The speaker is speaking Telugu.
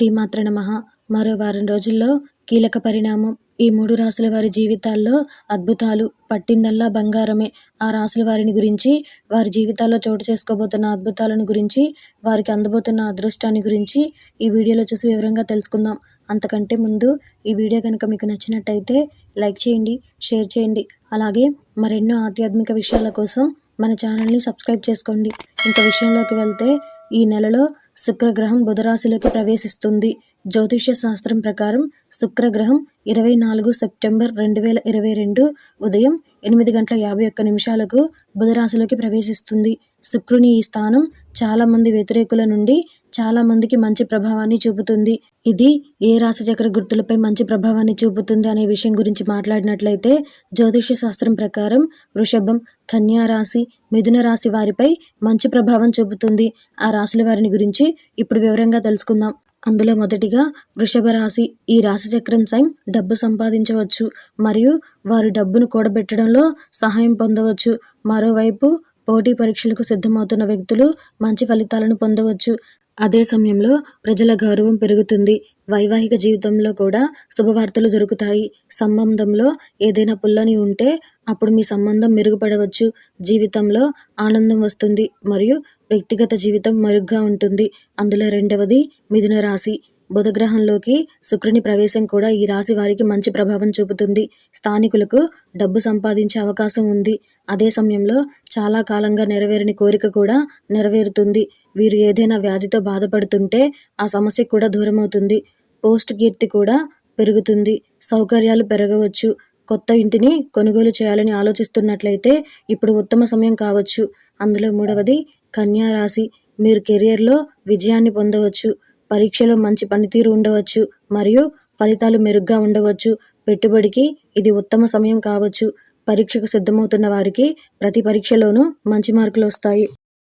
శ్రీమాత్ర నమః. మరో వారం రోజుల్లో కీలక పరిణామం. ఈ మూడు రాసుల వారి జీవితాల్లో అద్భుతాలు పట్టిందల్లా బంగారమే. ఆ రాసుల వారిని గురించి వారి జీవితాల్లో చోటు చేసుకోబోతున్న అద్భుతాలను గురించి వారికి అందబోతున్న అదృష్టాన్ని గురించి ఈ వీడియోలో చూసి వివరంగా తెలుసుకుందాం. అంతకంటే ముందు ఈ వీడియో కనుక మీకు నచ్చినట్టయితే లైక్ చేయండి షేర్ చేయండి. అలాగే మరెన్నో ఆధ్యాత్మిక విషయాల కోసం మన ఛానల్ని సబ్స్క్రైబ్ చేసుకోండి. ఇంకా విషయంలోకి వెళ్తే ఈ నెలలో శుక్రగ్రహం బుధరాశిలోకి ప్రవేశిస్తుంది. జ్యోతిష్య శాస్త్రం ప్రకారం శుక్రగ్రహం ఇరవై నాలుగు సెప్టెంబర్ రెండు వేల ఇరవై రెండు ఉదయం ఎనిమిది గంటల యాభై ఒక్క నిమిషాలకు బుధరాశిలోకి ప్రవేశిస్తుంది. శుక్రుని ఈ స్థానం చాలామంది వ్యతిరేకుల నుండి చాలా మందికి మంచి ప్రభావాన్ని చూపుతుంది. ఇది ఏ రాశిచక్ర గుర్తులపై మంచి ప్రభావాన్ని చూపుతుంది అనే విషయం గురించి మాట్లాడినట్లయితే జ్యోతిష్య శాస్త్రం ప్రకారం వృషభం కన్యా రాశి మిథున రాశి వారిపై మంచి ప్రభావం చూపుతుంది. ఆ రాశుల వారిని గురించి ఇప్పుడు వివరంగా తెలుసుకుందాం. అందులో మొదటిగా వృషభ రాశి. ఈ రాశిచక్రం సైన్ డబ్బు సంపాదించవచ్చు. మరియు వారు డబ్బును కూడబెట్టడంలో సహాయం పొందవచ్చు. మరోవైపు పోటీ పరీక్షలకు సిద్ధమవుతున్న వ్యక్తులు మంచి ఫలితాలను పొందవచ్చు. అదే సమయంలో ప్రజల గౌరవం పెరుగుతుంది. వైవాహిక జీవితంలో కూడా శుభవార్తలు దొరుకుతాయి. సంబంధంలో ఏదైనా పుల్లని ఉంటే అప్పుడు మీ సంబంధం మెరుగుపడవచ్చు. జీవితంలో ఆనందం వస్తుంది మరియు వ్యక్తిగత జీవితం మరుగ్గా ఉంటుంది. అందులో రెండవది మిథున రాశి బుధగ్రహంలోకి శుక్రుని ప్రవేశం కూడా ఈ రాశి వారికి మంచి ప్రభావం చూపుతుంది. స్థానికులకు డబ్బు సంపాదించే అవకాశం ఉంది. అదే సమయంలో చాలా కాలంగా నెరవేరని కోరిక కూడా నెరవేరుతుంది. వీరు ఏదైనా వ్యాధితో బాధపడుతుంటే ఆ సమస్య కూడా దూరమవుతుంది. పోస్ట్ కీర్తి కూడా పెరుగుతుంది. సౌకర్యాలు పెరగవచ్చు. కొత్త ఇంటిని కొనుగోలు చేయాలని ఆలోచిస్తున్నట్లయితే ఇప్పుడు ఉత్తమ సమయం కావచ్చు. అందులో మూడవది కన్యా రాశి. మీరు కెరియర్లో విజయాన్ని పొందవచ్చు. పరీక్షలో మంచి పనితీరు ఉండవచ్చు మరియు ఫలితాలు మెరుగ్గా ఉండవచ్చు. పెట్టుబడికి ఇది ఉత్తమ సమయం కావచ్చు. పరీక్షకు సిద్ధమవుతున్న వారికి ప్రతి పరీక్షలోనూ మంచి మార్కులు వస్తాయి.